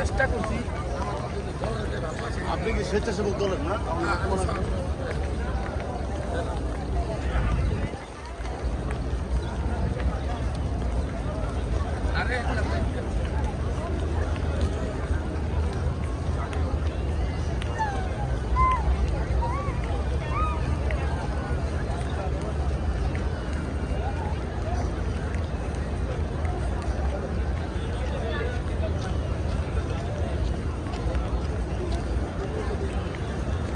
চেষ্টা করছি আপনি কি স্বেচ্ছাসেবক দলের না আরে